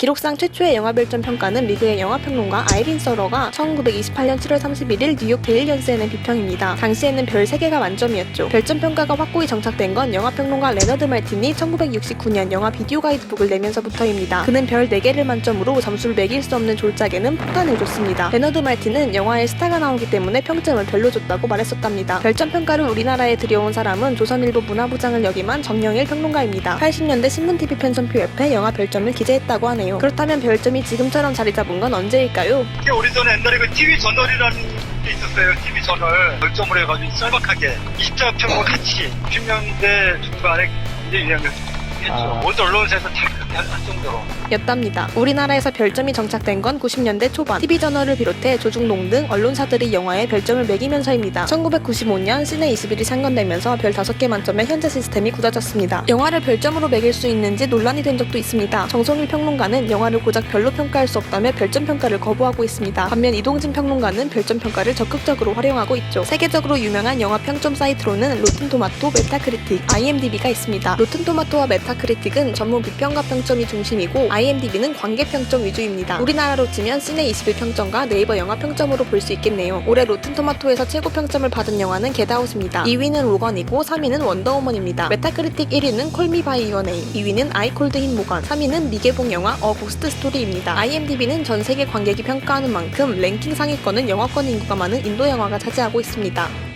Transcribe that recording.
기록상 최초의 영화 별점 평가는 미국의 영화 평론가 아이린 서러가 1928년 7월 31일 뉴욕 데일 연스에 낸 비평입니다. 당시에는 별 3개가 만점이었죠. 별점 평가가 확고히 정착된 건 영화 평론가 레너드 말틴이 1969년 영화 비디오 가이드북을 내면서부터입니다. 그는 별 4개를 만점으로 점수를 매길 수 없는 졸작에는 폭탄을 줬습니다. 레너드 말틴은 영화에 스타가 나오기 때문에 평점을 별로 줬다고 말했었답니다. 별점 평가를 우리나라에 들여온 사람은 조선일보 문화부장을 역임한 정영일 평론가입니다. 80년대 신문TV 편성표 옆에 영화 별점을 기재했다고 하네요. 그렇다면 별점이 지금처럼 자리 잡은 건 언제일까요? 이게 오래전에 옛날에 그 TV 저널이라는 게 있었어요. TV 저널 결점을 해가지고 짤막하게 20자 평과 같이 90년대 중반에 굉장히 유행했 죠. 아. 모든 언론사에서 다 그렇게 할 정도로. 였답니다. 우리나라에서 별점이 정착된 건 90년대 초반 TV저널을 비롯해 조중동 등 언론사들이 영화에 별점을 매기면서입니다. 1995년 시내 21이 상건되면서 별 5개 만점의 현재 시스템이 굳어졌습니다. 영화를 별점으로 매길 수 있는지 논란이 된 적도 있습니다. 정성일 평론가는 영화를 고작 별로 평가할 수 없다며 별점 평가를 거부하고 있습니다. 반면 이동진 평론가는 별점 평가를 적극적으로 활용하고 있죠. 세계적으로 유명한 영화 평점 사이트로는 로튼토마토, 메타크리틱, IMDb가 있습니다. 로튼토마토와 메타 크리틱은 전문 비평가 평점이 중심이고 IMDb는 관계 평점 위주입니다. 우리나라로 치면 시내 21 평점과 네이버 영화 평점으로 볼 수 있겠네요. 올해 로튼토마토에서 최고 평점을 받은 영화는 겟아웃입니다. 2위는 로건이고 3위는 원더우먼입니다. 메타크리틱 1위는 콜미 바이 유어 네임, 2위는 아이콜드 흰 모건, 3위는 미개봉 영화 어 고스트 스토리입니다. IMDb는 전 세계 관객이 평가하는 만큼 랭킹 상위권은 영화권 인구가 많은 인도 영화가 차지하고 있습니다.